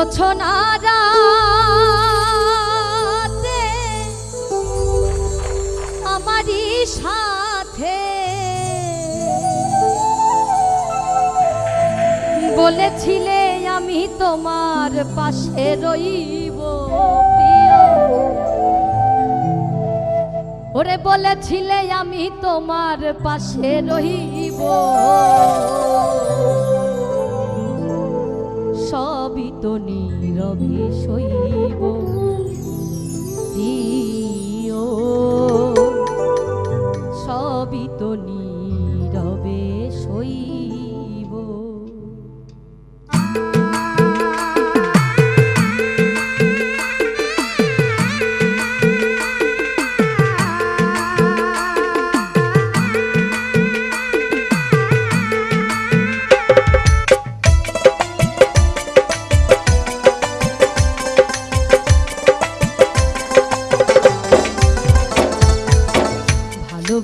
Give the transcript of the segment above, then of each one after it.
জোছনারা আমারই সাথে। বলেছিলে আমি তোমার পাশে রইব ওরে বলেছিলে আমি তোমার পাশে রইব। আমি তো নীরবে শৈব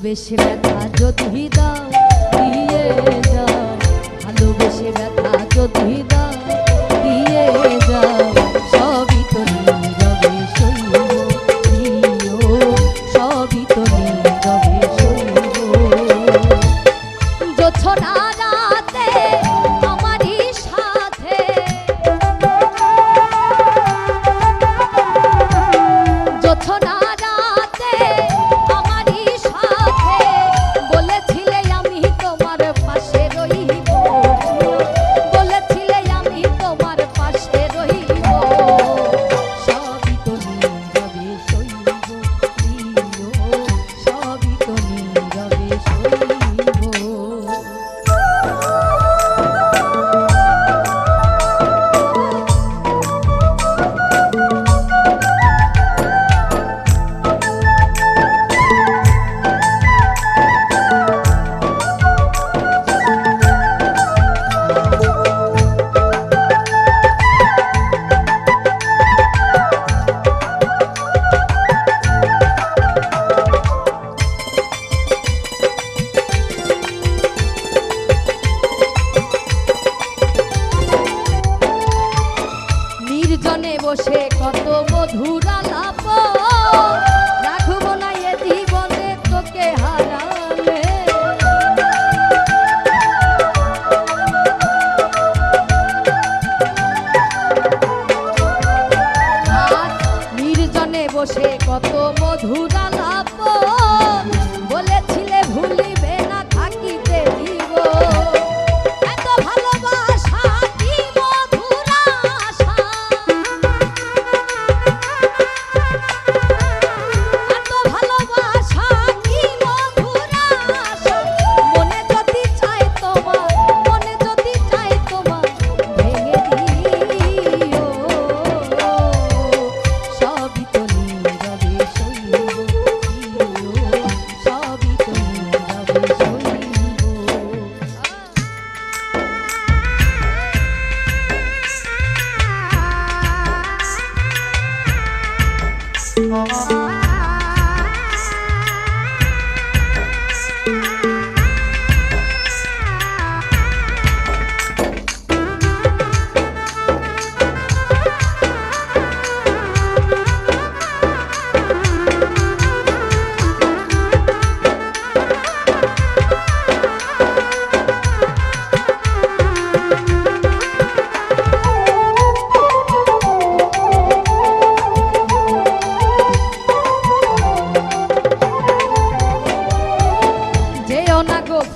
বেশি ব্যথা যদি দাও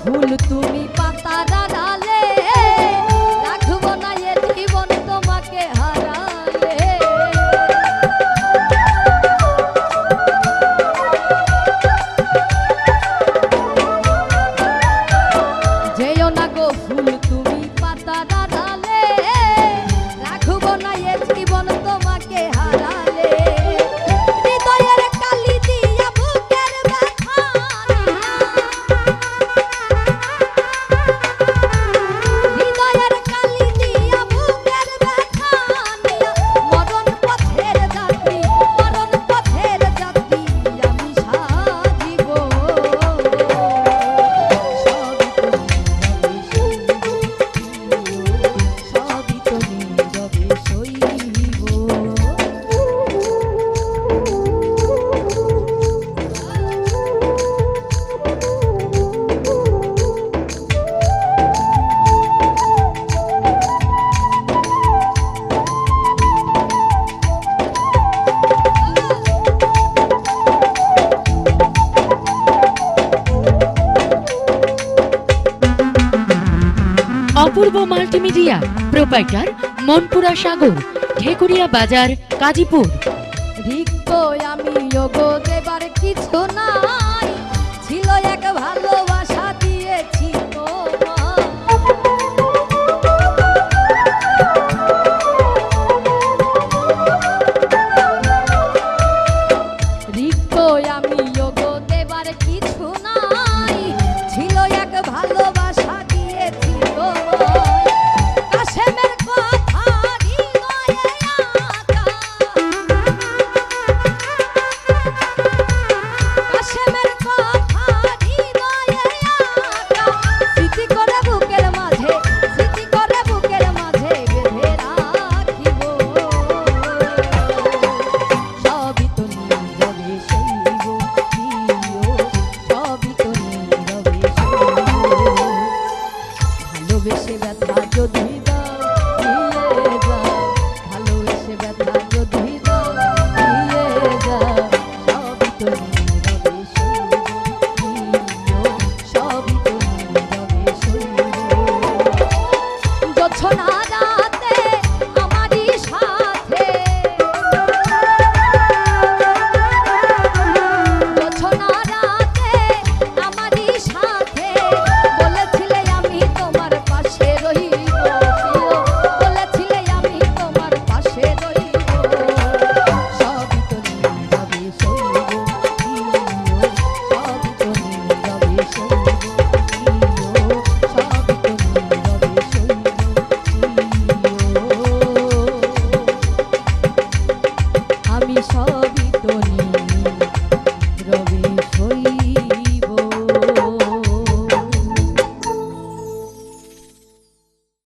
ভুল তুমি পাতার অপূর্ব মাল্টিমিডিয়া প্রোপাইটার মনপুরা সাগর ঢেকুরিয়া বাজার কাজীপুর। ভিক্ষ আমি কিছু না